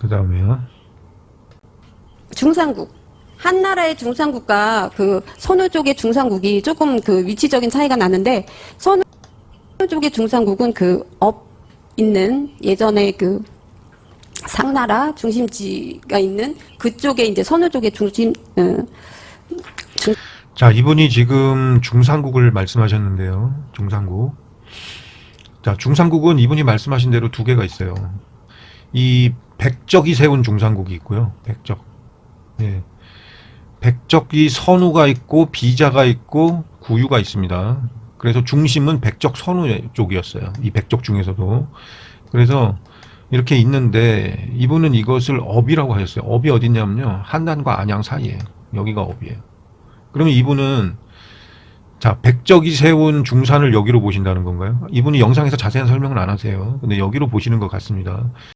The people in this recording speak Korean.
그 다음에요. 중상국. 한 나라의 중상국과 그 선호 쪽의 중상국이 조금 그 위치적인 차이가 나는데 선호 쪽의 중상국은 그 업 있는 예전에 그 상나라 중심지가 있는 그쪽에 이제 선호 쪽의 중심 어, 자, 이분이 지금 중상국을 말씀하셨는데요. 중상국. 자, 중상국은 이분이 말씀하신 대로 두 개가 있어요. 이 백적이 세운 중상국이 있고요. 백적. 예. 백적이 선우가 있고 비자가 있고 구유가 있습니다. 그래서 중심은 백적 선우 쪽이었어요. 이 백적 중에서도. 그래서 이렇게 있는데 이분은 이것을 업이라고 하셨어요. 업이 어딨냐면요. 한단과 안양 사이에 여기가 업이에요. 그러면 이분은 자 백적이 세운 중산을 여기로 보신다는 건가요? 이분이 영상에서 자세한 설명은 안 하세요. 근데 여기로 보시는 것 같습니다.